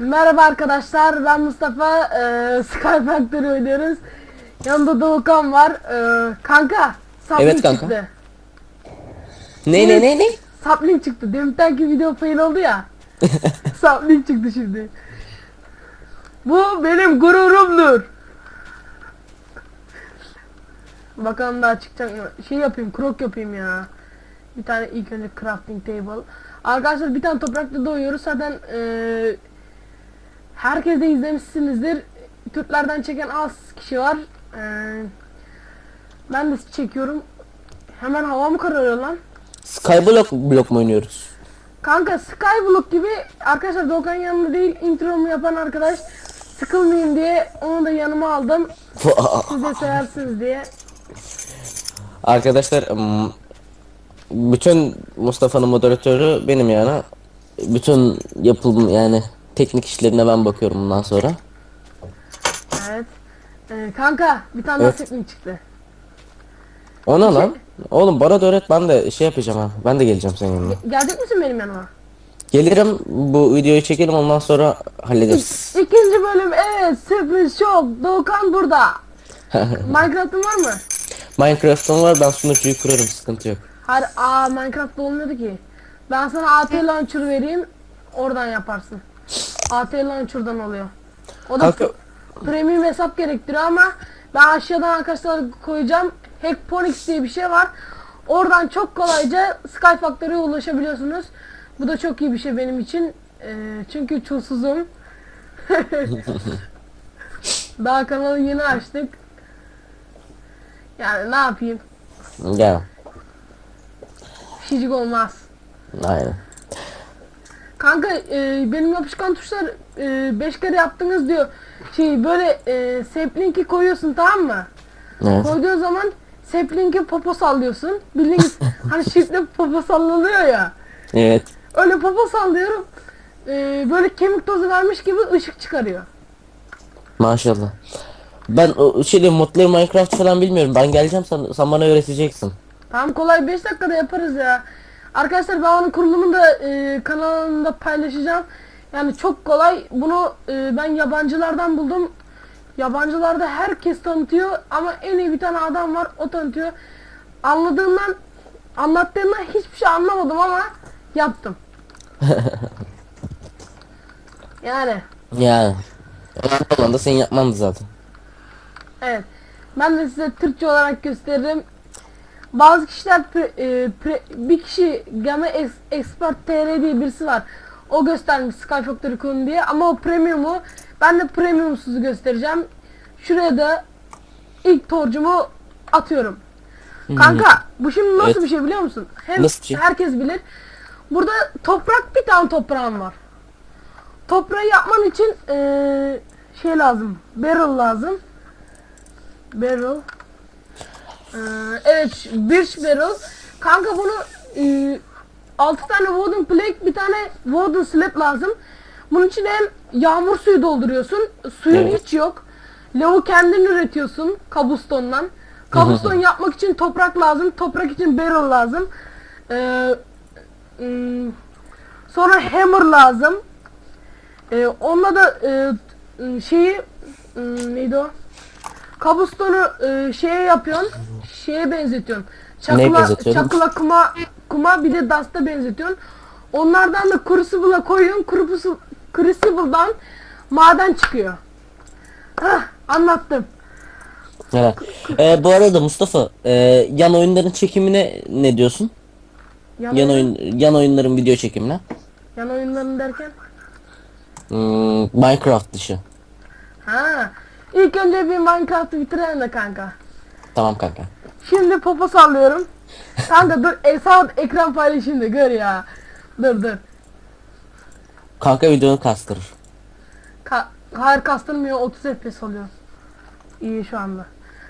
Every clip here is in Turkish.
Merhaba arkadaşlar ben Mustafa ee, Sky Factory oynuyoruz. Yanında Doğukan var. Ee, kanka sapling Evet kanka. çıktı. Ne ne ne ne? Sapling çıktı. Demintenki video fail oldu ya. sapling çıktı şimdi. Bu benim gururumdur. Bakalım daha çıkacak mı? Şey yapayım, krok yapayım ya. Bir tane ilk önce crafting table. Arkadaşlar bir tane toprakta doğuyoruz. Zaten eee herkes de izlemişsinizdir. Türklerden çeken az kişi var. Eee, ben de çekiyorum. Hemen hava mı kararıyor lan? Skyblock blok mu oynuyoruz? Kanka Skyblock gibi arkadaşlar Doğukan yanında değil intromu yapan arkadaş sıkılmayayım diye onu da yanıma aldım. Siz de seversiniz diye. Arkadaşlar bütün Mustafa'nın moderatörü benim yani. Bütün yapılım yani teknik işlerine ben bakıyorum bundan sonra. Evet. Ee, kanka bir tane Evet. daha sapling çıktı. O ne lan? Oğlum bana da öğret ben de şey yapacağım ha. Ben de geleceğim senin yanına. Gelecek misin benim yanıma? Gelirim bu videoyu çekelim ondan sonra hallederiz. İkinci bölüm evet sürpriz şok Doğukan burada. Minecraft'ın var mı? Minecraft'ım var ben sunucuyu kurarım sıkıntı yok. Hayır aa Minecraft'ta olmuyordu ki. Ben sana AT Launcher vereyim oradan yaparsın. AT Launcher'dan oluyor. O da Kanka premium hesap gerektiriyor ama ben aşağıdan arkadaşlar koyacağım. Hackponix diye bir şey var. Oradan çok kolayca Sky Factory'e ulaşabiliyorsunuz. Bu da çok iyi bir şey benim için. Ee, çünkü çulsuzum. Daha kanalı yeni açtık. Yani ne yapayım? gel. Şicik olmaz. Aynen. Kanka e, benim yapışkan tuşlar 5 kere yaptınız diyor. Şey böyle e, sapling'i koyuyorsun tamam mı? Evet. Koyduğun zaman sapling'e popo sallıyorsun. Bildiğiniz hani shift'le popo sallanıyor ya. Evet. Öyle popo sallıyorum. E, böyle kemik tozu vermiş gibi ışık çıkarıyor. Maşallah. Ben o şeyde modları Minecraft falan bilmiyorum. Ben geleceğim sen, sen bana öğreteceksin. Tamam kolay 5 dakikada yaparız ya. Arkadaşlar ben onun kurulumunu da e, kanalımda paylaşacağım. Yani çok kolay. Bunu e, ben yabancılardan buldum. Yabancılarda herkes tanıtıyor ama en iyi bir tane adam var o tanıtıyor. Anladığımdan anlattığımdan hiçbir şey anlamadım ama yaptım. yani Yani. Önemli olan da senin yapmandı zaten. Evet. Ben de size Türkçe olarak gösteririm. Bazı kişiler pre- e, pre- bir kişi Game Ex- Expert TR diye birisi var. O göstermiş Sky Factory konu diye ama o premium'u ben de premiumsuzu göstereceğim. Şuraya da ilk torcumu atıyorum. Kanka bu şimdi nasıl Evet. bir şey biliyor musun? Hem Nasıl şey? herkes bilir. Burada toprak bir tane toprağım var. Toprağı yapman için eee, şey lazım. Barrel lazım. Barrel. Eee, evet birch barrel. Kanka bunu eee 6 tane wooden plank bir tane wooden slab lazım. Bunun için hem yağmur suyu dolduruyorsun. Suyun Evet. hiç yok. Lavu kendin üretiyorsun kabustondan. Kabuston yapmak için toprak lazım. Toprak için barrel lazım. Eee ım, sonra hammer lazım. Ee, onunla da e, m, şeyi m, neydi o? Kabustonu e, şeye yapıyorsun. Şeye benzetiyorsun. Benzetiyorsun? çakıla kuma, kuma bir de dasta benzetiyorsun. Onlardan da crucible'a koyuyorsun. Crucible, crucible'dan maden çıkıyor. Hah, anlattım. Evet. Ee, bu arada Mustafa, e, yan oyunların çekimine ne diyorsun? Yan, Yan oyun, oyun yan oyunların video çekimine. yan oyunların derken? Hmm, Minecraft dışı. Ha. İlk önce bir Minecraft'ı bitirelim de kanka. Tamam kanka. Şimdi popo sallıyorum. Kanka dur Esat ekran paylaşayım da gör ya. Dur dur. Kanka videonu kastırır. Ka hayır kastırmıyor 30 FPS oluyor. İyi şu anda.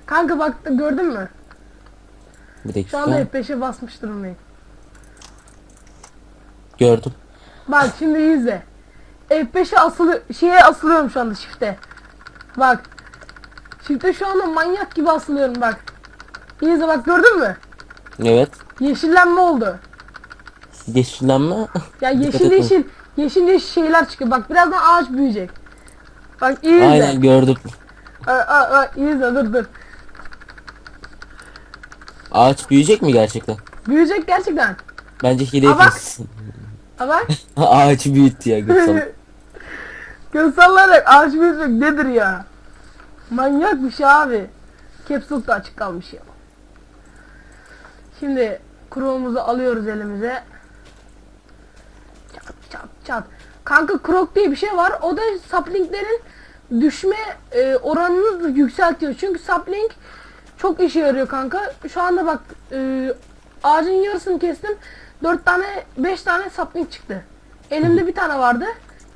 Kanka bak gördün mü? Bir Şu anda dakika. F5'e basmış durumdayım. Gördüm. Bak şimdi izle. F5'e asılı şeye asılıyorum şu anda shift'e. Bak. Shift'e şu anda manyak gibi asılıyorum bak. İyi izle bak gördün mü? Evet. Yeşillenme oldu. Yeşillenme. Ya yeşil yeşil yeşil yeşil şeyler çıkıyor. Bak birazdan ağaç büyüyecek. Bak iyi izle. Aynen gördüm. Aa, aa, aa, iyi izle dur dur. Ağaç büyüyecek mi gerçekten? Büyüyecek gerçekten. Bence hile yapıyorsun. Ha bak. Ağacı büyüttü ya. Göz sallayarak ağaç büyütmek nedir ya? Manyak bir şey abi. Caps lock da açık kalmış ya. Şimdi krokumuzu alıyoruz elimize. Çat çat çat. Kanka krok diye bir şey var. O da saplinglerin düşme e, oranını yükseltiyor. Çünkü sapling çok işe yarıyor kanka. Şu anda bak e, ağacın yarısını kestim. 4 tane 5 tane sapling çıktı. Elimde bir tane vardı.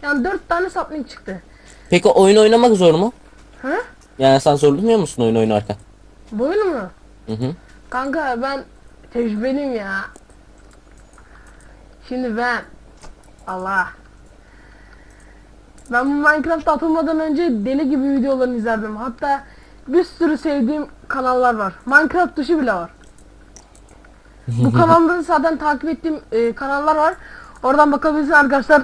Yani 4 tane sapling çıktı. Peki oyun oynamak zor mu? Hı? Yani sen zorlanıyor musun oyun oynarken? Boyun mu? Hı hı. Kanka ben tecrübeliyim ya. Şimdi ben Allah. Ben bu Minecraft atılmadan önce deli gibi videolarını izlerdim. Hatta bir sürü sevdiğim kanallar var. Minecraft dışı bile var. Bu kanalda zaten takip ettiğim e, kanallar var. Oradan bakabilirsiniz arkadaşlar.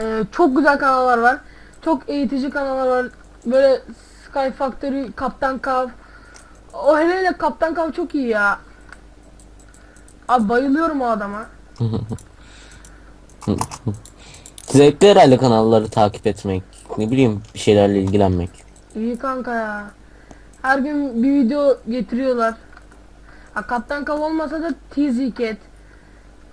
E, çok güzel kanallar var. Çok eğitici kanallar var. Böyle Sky Factory, Kaptan Kav. O hele hele Kaptan Kav çok iyi ya. Abi bayılıyorum o adama. Zevkli herhalde kanalları takip etmek. Ne bileyim bir şeylerle ilgilenmek. İyi kanka ya. Her gün bir video getiriyorlar. Ha, Kaptan Kav olmasa da TZ Cat.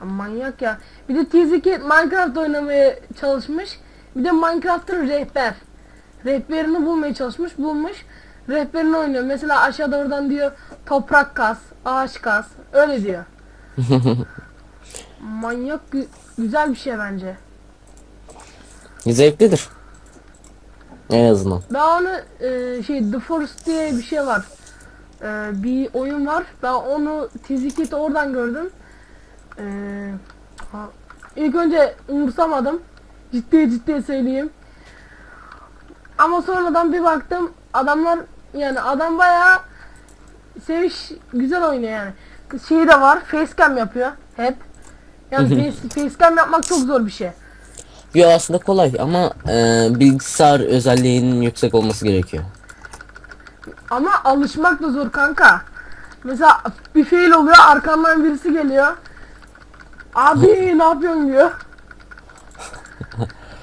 Ya, manyak ya. Bir de TZ Cat Minecraft oynamaya çalışmış. Bir de Minecraft'ın rehber. Rehberini bulmaya çalışmış, bulmuş. Rehberini oynuyor. Mesela aşağıda oradan diyor toprak kas, ağaç kas. Öyle diyor. Manyak gü- güzel bir şey bence. Zevklidir. En azından. Ben onu e, şey The Forest diye bir şey var. E, bir oyun var. Ben onu Tiziket'i oradan gördüm. E, ha, ilk önce umursamadım. Ciddi ciddi söyleyeyim. Ama sonradan bir baktım adamlar yani adam bayağı seviş güzel oynuyor yani. Şeyi de var. Facecam yapıyor hep. Yani face, facecam yapmak çok zor bir şey. Yo aslında kolay ama e, bilgisayar özelliğinin yüksek olması gerekiyor. Ama alışmak da zor kanka. Mesela bir fail oluyor arkandan birisi geliyor. Abi ne yapıyorsun diyor.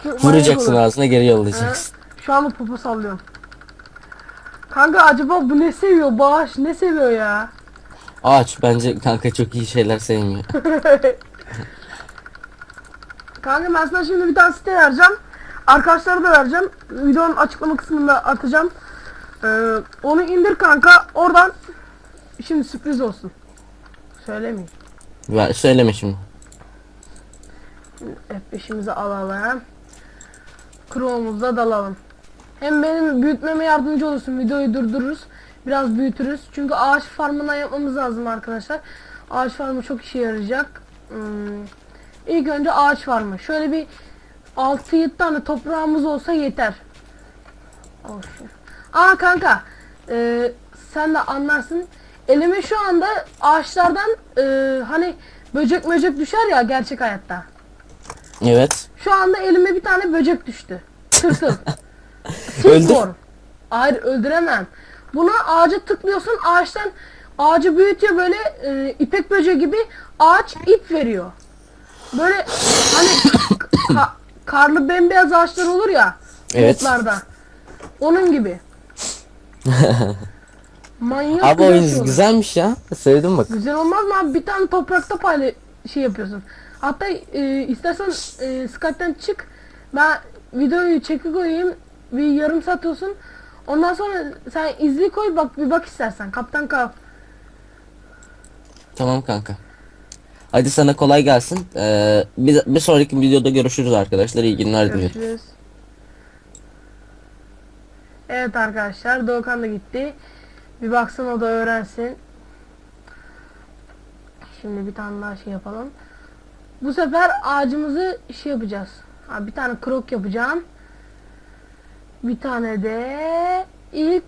Vuracaksın ağzına geri yollayacaksın. Şu anda popo sallıyorum. Kanka acaba bu ne seviyor? Bu ağaç ne seviyor ya? Ağaç bence kanka çok iyi şeyler sevmiyor. Kanka ben sana şimdi bir tane site vereceğim. Arkadaşlara da vereceğim. Videonun açıklama kısmında atacağım. Ee, onu indir kanka. Oradan şimdi sürpriz olsun. Söylemeyeyim. Ver, söyleme şimdi. F5'imizi alalım. Chrome'umuza dalalım. Hem benim büyütmeme yardımcı olursun. Videoyu durdururuz. Biraz büyütürüz. Çünkü ağaç farmına yapmamız lazım arkadaşlar. Ağaç farmı çok işe yarayacak. Hmm. İlk önce ağaç farmı. Şöyle bir 6-7 tane toprağımız olsa yeter. Şu- Aa kanka. e, sen de anlarsın. Elime şu anda ağaçlardan e, hani böcek böcek düşer ya gerçek hayatta. Evet. Şu anda elime bir tane böcek düştü. Tırtıl. Öldür. Hayır öldüremem. Buna ağaca tıklıyorsun ağaçtan ağacı büyütüyor böyle e, ipek böceği gibi ağaç ip veriyor. Böyle hani ka- karlı bembeyaz ağaçlar olur ya Evet. bulutlarda. Onun gibi. Manyak Abi oyun güzelmiş ya. Sevdim bak. Güzel olmaz mı abi? Bir tane toprakta payla şey yapıyorsun. Hatta e, istersen e, Skype'den çık. Ben videoyu çeki koyayım. Bir yarım saat olsun. Ondan sonra sen izli koy bak bir bak istersen. Kaptan Kav. Tamam kanka. Hadi sana kolay gelsin. Ee, bir, bir sonraki videoda görüşürüz arkadaşlar. İyi günler diliyorum. Görüşürüz. Evet arkadaşlar Doğukan da gitti. Bir baksın o da öğrensin. Şimdi bir tane daha şey yapalım. Bu sefer ağacımızı şey yapacağız. Ha, bir tane krok yapacağım. Bir tane de ilk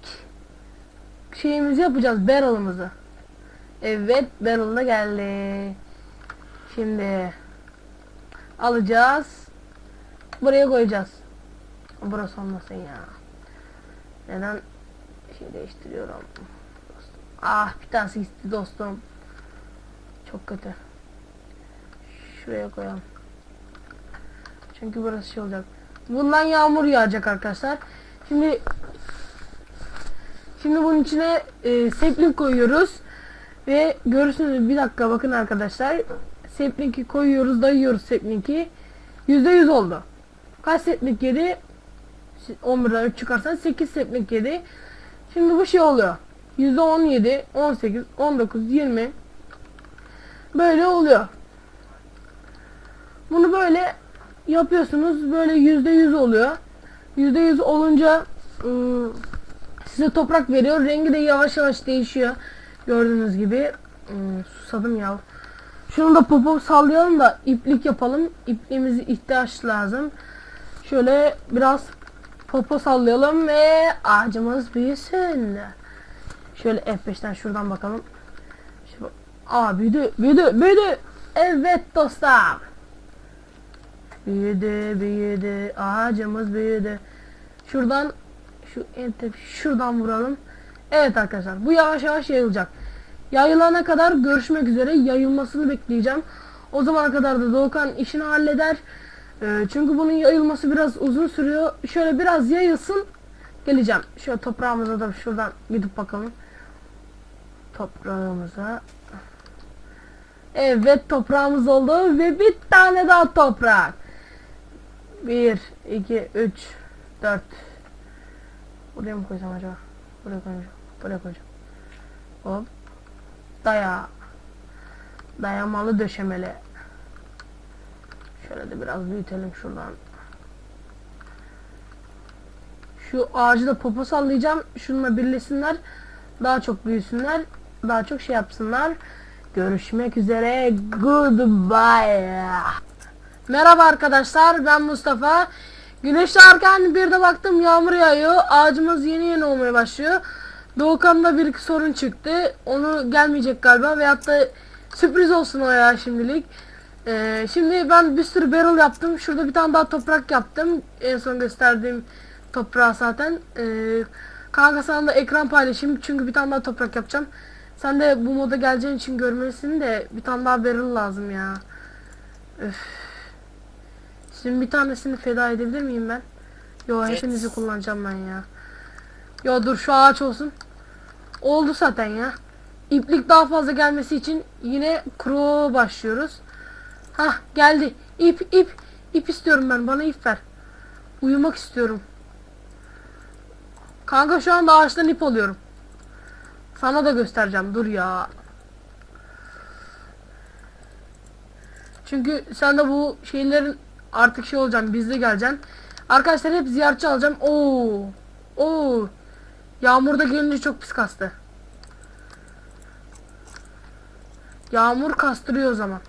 şeyimizi yapacağız. Barrel'ımızı. Evet barrel da geldi. Şimdi alacağız. buraya koyacağız. Burası olmasın ya. Neden şey değiştiriyorum? Ah bir tanesi gitti dostum. Çok kötü. Şuraya koyalım. Çünkü burası şey olacak. Bundan yağmur yağacak arkadaşlar. Şimdi Şimdi bunun içine e, seplik koyuyoruz. Ve görürsünüz bir dakika bakın arkadaşlar. Sepliki koyuyoruz dayıyoruz sepliki. %100 oldu. Kaç seplik yedi? 11'den 3 çıkarsan 8 seplik yedi. Şimdi bu şey oluyor. %17, 18, 19, 20 böyle oluyor. Bunu böyle yapıyorsunuz. Böyle %100 oluyor. %100 olunca ıı, size toprak veriyor. Rengi de yavaş yavaş değişiyor. Gördüğünüz gibi. Hmm, susadım ya. Şunu da popo sallayalım da iplik yapalım. İpliğimizi ihtiyaç lazım. Şöyle biraz popo sallayalım ve ağacımız büyüsün. Şöyle F5'ten şuradan bakalım. Aa büyüdü, büyüdü, büyüdü. Evet dostlar. Büyüdü, büyüdü. Ağacımız büyüdü. Şuradan şu şuradan vuralım. Evet arkadaşlar bu yavaş yavaş yayılacak. Yayılana kadar görüşmek üzere. Yayılmasını bekleyeceğim. O zamana kadar da Doğukan işini halleder. Ee, çünkü bunun yayılması biraz uzun sürüyor. Şöyle biraz yayılsın. Geleceğim. Şöyle toprağımıza da şuradan gidip bakalım. Toprağımıza. Evet toprağımız oldu ve bir tane daha toprak. 1, 2, 3, 4. Buraya mı koysam acaba? Buraya koyacağım. Buraya koyacağım. Hop. Daya. Dayamalı döşemeli. Şöyle de biraz büyütelim şuradan. Şu ağacı da popo sallayacağım. Şununla birleşsinler. Daha çok büyüsünler. Daha çok şey yapsınlar. Görüşmek üzere. Goodbye. Merhaba arkadaşlar. Ben Mustafa. Güneş doğarken bir de baktım yağmur yağıyor. Ağacımız yeni yeni olmaya başlıyor. Doğukan'da bir iki sorun çıktı. Onu gelmeyecek galiba. Veyahut da sürpriz olsun o ya şimdilik. Ee, şimdi ben bir sürü barrel yaptım. Şurada bir tane daha toprak yaptım. En son gösterdiğim toprağı zaten. Ee, kanka sana da ekran paylaşayım. Çünkü bir tane daha toprak yapacağım. Sen de bu moda geleceğin için görmelisin de bir tane daha barrel lazım ya. Öf. Şimdi bir tanesini feda edebilir miyim ben? Yo Evet. hepinizi kullanacağım ben ya. Yo dur şu ağaç olsun. Oldu zaten ya. İplik daha fazla gelmesi için yine kuru başlıyoruz. Hah geldi. İp ip ip istiyorum ben. Bana ip ver. Uyumak istiyorum. Kanka şu anda ağaçtan ip alıyorum. Sana da göstereceğim. Dur ya. Çünkü sen de bu şeylerin artık şey olacaksın. Bizde geleceksin. Arkadaşlar hep ziyaretçi alacağım. Oo. Oo. Yağmurda gelince çok pis kastı. Yağmur kastırıyor o zaman.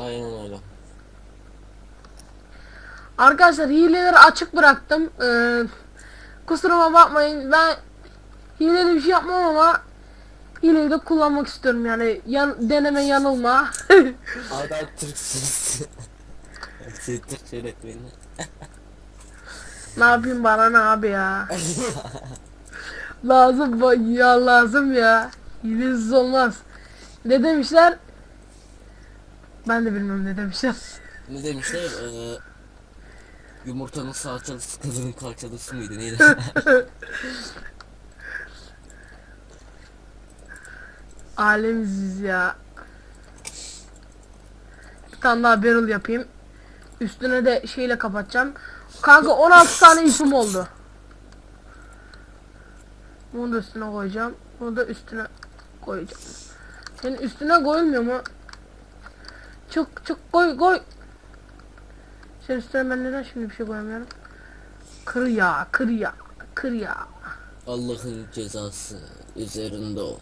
Aynen öyle. Arkadaşlar hileleri açık bıraktım. Ee, kusuruma bakmayın. Ben hileli bir şey yapmam ama hileyi de kullanmak istiyorum yani. Yan, deneme yanılma. Adam Sen Türkçe öğretmeni. ne yapayım bana ne abi ya. lazım bu- ya lazım ya. Hilesiz olmaz. Ne demişler? Ben de bilmiyorum ne demişler. ne demişler? Ee, yumurtanın salçalısı kadının kalçalısı mıydı neydi? Alemiziz ya. Bir tane daha barrel yapayım. Üstüne de şeyle kapatacağım. Kanka 16 tane ipim oldu. Bunu da üstüne koyacağım. Bunu da üstüne koyacağım. Senin üstüne koyulmuyor mu? Çok çok koy koy. Senin üstüne ben neden şimdi bir şey koyamıyorum? Kır ya, kır ya, kır ya. Allah'ın cezası üzerinde oldu.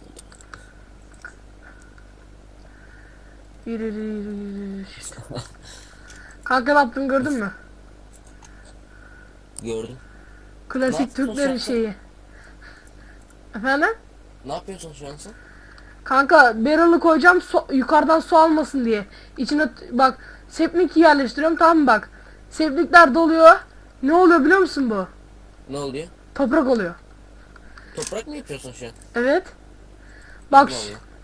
Yürü yürü yürü yürü. Kanka ne yaptım gördün mü? Gördüm. Klasik yaptın Türklerin şeyi. Efendim? Ne yapıyorsun şu an sen? Kanka barrel'ı koyacağım su- yukarıdan su almasın diye. İçine t- bak sepnik yerleştiriyorum tamam mı bak. Septikler doluyor. Ne oluyor biliyor musun bu? Ne oluyor? Toprak oluyor. Toprak mı yapıyorsun şu an? Evet. Bak şu,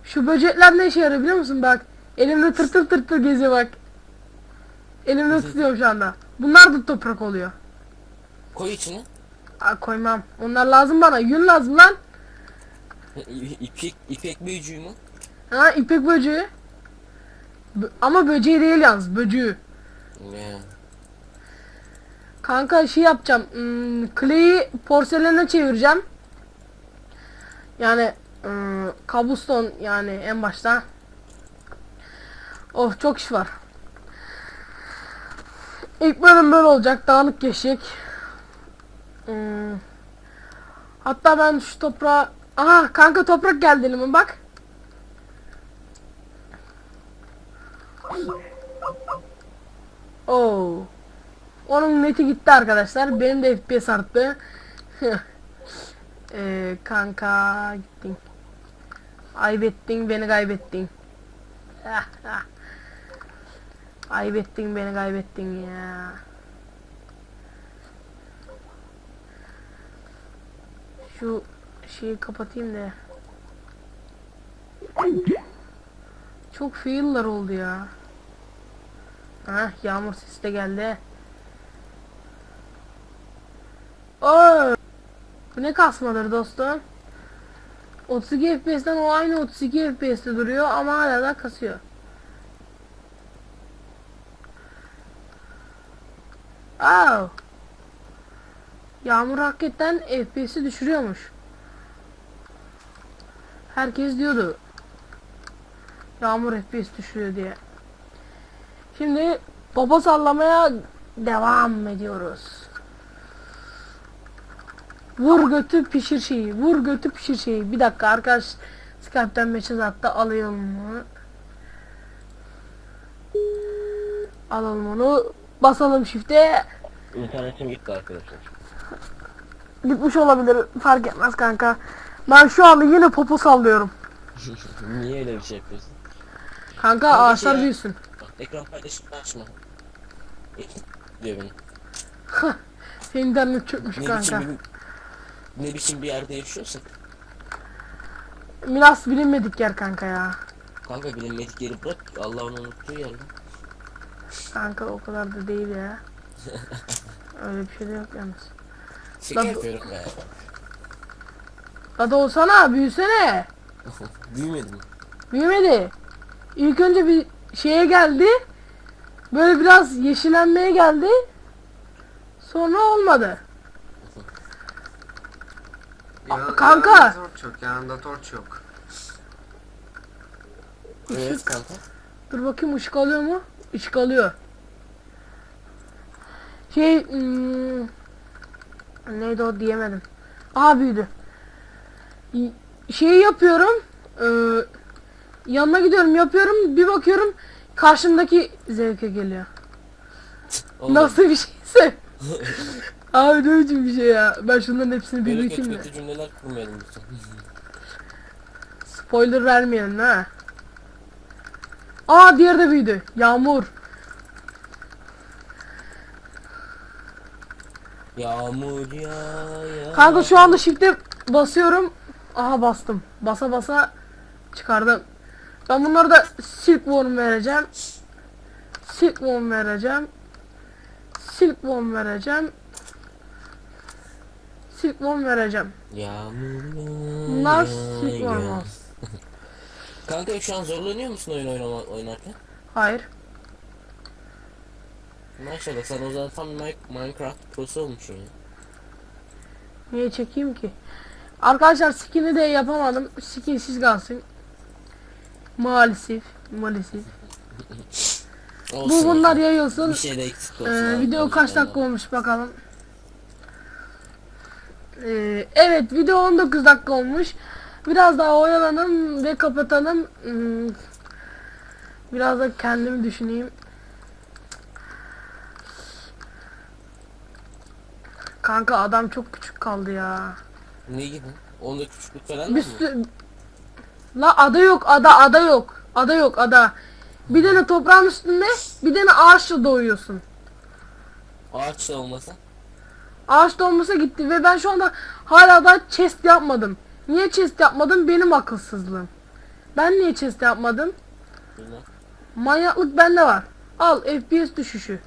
şu böcekler ne işe yarıyor biliyor musun bak. Elimde tırtır tırtır geziyor bak. Elimde tutuyorum şu anda. Bunlar da toprak oluyor. Koy içine. Aa, koymam. Onlar lazım bana. Yün lazım lan. İpek, ipek büyücüğü mü? Ha ipek böceği. Bö- ama böceği değil yalnız böceği. Ya. Kanka şey yapacağım. Hmm, Clay'i porselene çevireceğim. Yani hmm, kabuston yani en başta. Oh çok iş var. İlk bölüm böyle olacak. Dağınık geçecek. Hmm. Hatta ben şu toprağa... Aha kanka toprak geldi elime bak. Oo. Onun neti gitti arkadaşlar. Benim de FPS arttı. Eee kanka gittin. Kaybettin beni kaybettin. Kaybettin beni kaybettin ya. Şu şeyi kapatayım da. Çok fail'lar oldu ya. Hah yağmur sesi de geldi. Oo. Bu ne kasmadır dostum? 32 FPS'ten o aynı 32 FPS'te duruyor ama hala da kasıyor. Oh. Yağmur hakikaten FPS'i düşürüyormuş. Herkes diyordu. Yağmur FPS düşürüyor diye. Şimdi baba sallamaya devam ediyoruz. Vur götü pişir şeyi. Vur götü pişir şeyi. Bir dakika arkadaş Skype'den mesaj attı. Alayım mı? Alalım onu. Basalım shift'e. İnternetim gitti arkadaşlar. Gitmiş olabilir. Fark etmez kanka. Ben şu anda yine popo sallıyorum. Niye öyle bir şey yapıyorsun? Kanka Kanka ağaçlar şey- büyüsün. Bak, ekran paylaşımını açma. diyor beni. Senin internet çökmüş Ne kanka. biçim bir, ne biçim bir yerde yaşıyorsun? Milas bilinmedik yer kanka ya. Kanka bilinmedik yeri bırak. Allah onu unuttuğu yer. lan. Kanka o kadar da değil ya. Öyle bir şey de yok yalnız. Şaka Lan yapıyorum be. Hadi olsana büyüsene. Büyümedim. Büyümedi. İlk önce bir şeye geldi. Böyle biraz yeşillenmeye geldi. Sonra olmadı. Ya- kanka! Yanında torç yok, yanında torç yok. Evet kanka. Dur bakayım ışık alıyor mu? Işık alıyor. Şey hmm, neydi o diyemedim. Aha büyüdü. Şeyi yapıyorum. e, yanına gidiyorum yapıyorum. Bir bakıyorum karşımdaki zevke geliyor. Oğlum, Nasıl bir şeyse. Abi ne biçim bir şey ya. Ben şunların hepsini bir Böyle kötü cümleler kurmayalım lütfen. Spoiler vermeyelim ha. Aa diğeri de büyüdü. Yağmur. Yağmur ya ya. Kanka şu anda shift'e basıyorum. Aha bastım. Basa basa çıkardım. Ben bunları da silkworm vereceğim. Silkworm vereceğim. Silkworm vereceğim. Silkworm vereceğim. Yağmur ya Bunlar silkworm olsun. Kanka şu an zorlanıyor musun oyun oynama, oynarken? Hayır. Maşallah sen o zaman tam Mi- Minecraft prosu olmuşsun ya. Niye çekeyim ki? Arkadaşlar skin'i de yapamadım. Skinsiz kalsın. Maalesef. Maalesef. Olsun Bu bunlar ya. yayılsın. Bir şey de eksik olsun. Ee, abi, video olsun kaç dakika olmuş bakalım. Ee, evet video 19 dakika olmuş. Biraz daha oyalanalım ve kapatalım. Hmm, Biraz da kendimi düşüneyim. Kanka adam çok küçük kaldı ya. Ne gibi? Onda küçüklük falan Bir mı? La ada yok ada ada yok. Ada yok ada. Bir tane toprağın üstünde bir tane ağaçla doğuyorsun. Ağaç da olmasa. Ağaç dolmusa gitti ve ben şu anda hala da chest yapmadım. Niye chest yapmadım? Benim akılsızlığım. Ben niye chest yapmadım? Bilmem. Manyaklık bende var. Al FPS düşüşü.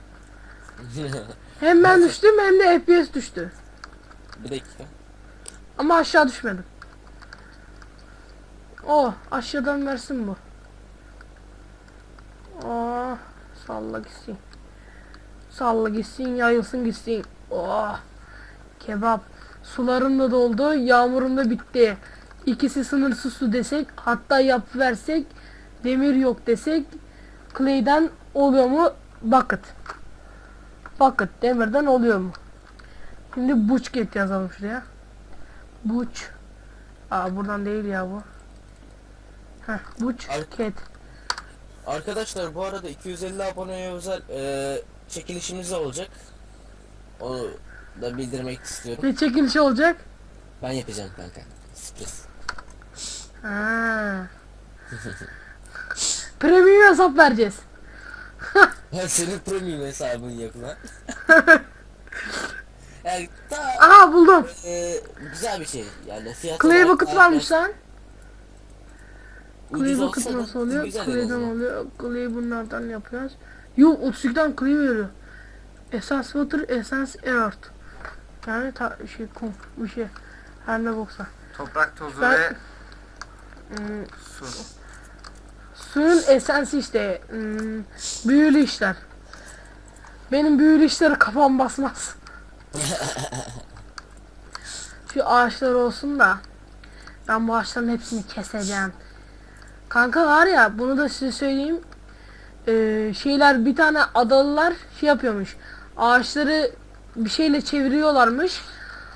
Hem ben düştüm hem de FPS düştü. bir dakika. Ama aşağı düşmedim. Oh aşağıdan versin bu. Oh salla gitsin. Salla gitsin yayılsın gitsin. Oh kebap. Sularım da doldu yağmurum da bitti. İkisi sınırsız su desek hatta yap versek demir yok desek clay'den oluyor mu? Bucket. Bucket demirden oluyor mu? Şimdi bucket yazalım şuraya. Buç. Aa buradan değil ya bu. Heh, buç Ar- ket. Arkadaşlar bu arada 250 aboneye özel e, çekilişimiz olacak. Onu da bildirmek istiyorum. Ne çekilişi olacak? Ben yapacağım kanka. Sürpriz. Ha. Premium hesap vereceğiz. Senin premium hesabın yok lan. yani daha Aha buldum. e, güzel bir şey. Yani fiyat Clay bucket varmış lan. Clay bucket nasıl oluyor? Clay'den oluyor. Clay bunlardan yapıyoruz. Yok 32'den clay veriyor. Esas water, esas earth. Yani ta şey kum bir şey. Her ne boksa. Toprak tozu Ben- ve Hmm, su. Suyun esensi işte. Hmm, büyülü işler. Benim büyülü işlere kafam basmaz. Şu ağaçlar olsun da. Ben bu ağaçların hepsini keseceğim. Kanka var ya bunu da size söyleyeyim. Ee, şeyler bir tane adalılar şey yapıyormuş. Ağaçları bir şeyle çeviriyorlarmış.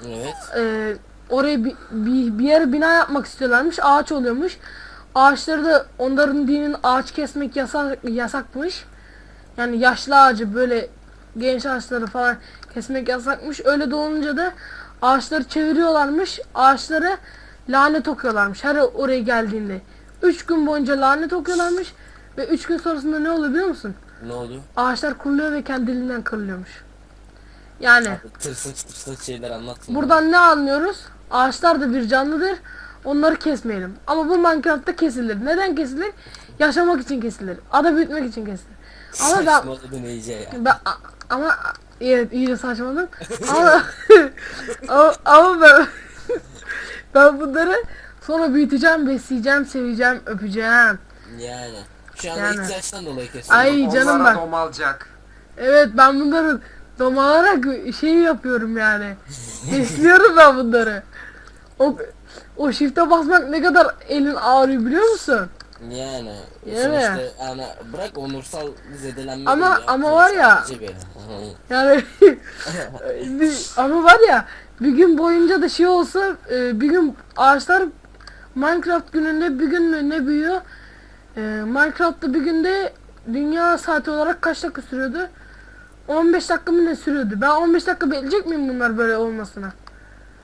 Evet. Ee, oraya bir, bir, bir yere bina yapmak istiyorlarmış. Ağaç oluyormuş. Ağaçları da onların dinin ağaç kesmek yasak, yasakmış. Yani yaşlı ağacı böyle genç ağaçları falan kesmek yasakmış. Öyle de olunca da ağaçları çeviriyorlarmış. Ağaçlara lanet okuyorlarmış her oraya geldiğinde. Üç gün boyunca lanet okuyorlarmış. Ve üç gün sonrasında ne oluyor biliyor musun? Ne oluyor? Ağaçlar kuruluyor ve kendiliğinden kırılıyormuş. Yani Tırsınç tırsınç şeyler anlatma. Buradan ne anlıyoruz? Ağaçlar da bir canlıdır. Onları kesmeyelim. Ama bu Minecraft'ta kesilir. Neden kesilir? Yaşamak için kesilir. Ada büyütmek için kesilir. Ama ben, Saçmaladın iyice ya. ben ama evet iyice saçmaladım. ama, ama ama ben ben bunları sonra büyüteceğim, besleyeceğim, seveceğim, öpeceğim. Yani. Şu anda Yani. ihtiyaçtan dolayı kesiyorum. Ay canım Onlara bak. domalacak. Evet ben bunları domalarak şey yapıyorum yani. Besliyorum ben bunları. O, o shift'e basmak ne kadar elin ağrıyor biliyor musun? Yani. Yani. Sonuçta yani bırak onursal zedelenme Ama- ya. ama var ya-. Yani bir- ama var ya bir gün boyunca da şey olsa e, bir gün ağaçlar Minecraft gününde bir gün ne büyüyor? E, Minecraft'ta bir günde dünya saati olarak kaç dakika sürüyordu? 15 dakika mı ne sürüyordu? Ben 15 dakika bekleyecek miyim bunlar böyle olmasına?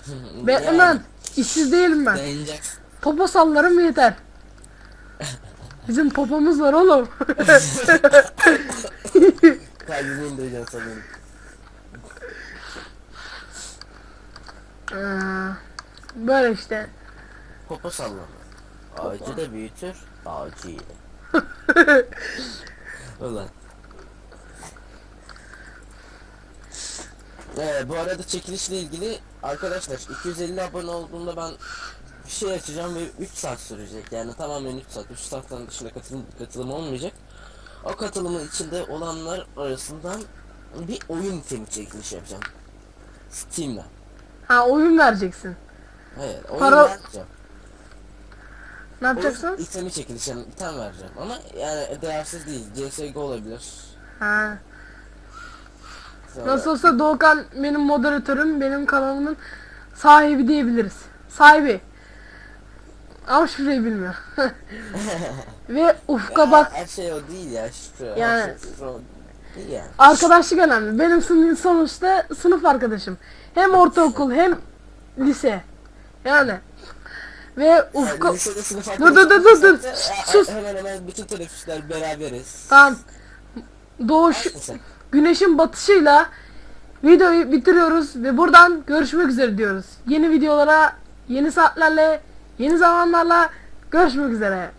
Beklemem. İşsiz değilim ben. Dayanacaksın. Popo sallarım yeter. Bizim popomuz var oğlum. Kalbimi indireceksin sanırım. Ee, Böyle işte. Popo sallama. Ağacı da büyütür. Ağacı ile. Ulan. Ee, bu arada çekilişle ilgili arkadaşlar 250 abone olduğunda ben bir şey açacağım ve 3 saat sürecek. Yani tamamen 3 saat. 3 saatten dışında katılım, katılım olmayacak. O katılımın içinde olanlar arasından bir oyun temi çekiliş yapacağım. Steam'den. Ha oyun vereceksin. Evet, oyun Para- vereceğim. Ne yapacaksın? Oyun itemi çekilişim tane vereceğim ama yani değersiz değil. CSGO olabilir. Ha. Nasıl olsa Doğukan benim moderatörüm, benim kanalımın sahibi diyebiliriz. Sahibi. Ama şifreyi bilmiyor. Ve ufka Ya, bak. Her şey o değil ya. Şu, Yani-. Şey, o değil yani. Arkadaşlık önemli. Benim sınıf sonuçta sınıf arkadaşım. Hem ortaokul hem lise. Yani. Ve ufka... Yani Dur, dur, dur, dur, dur. sus. Hemen hemen bütün teneffüsler beraberiz. Tamam. Doğuş... Güneşin batışıyla videoyu bitiriyoruz ve buradan görüşmek üzere diyoruz. Yeni videolara, yeni saatlerle, yeni zamanlarla görüşmek üzere.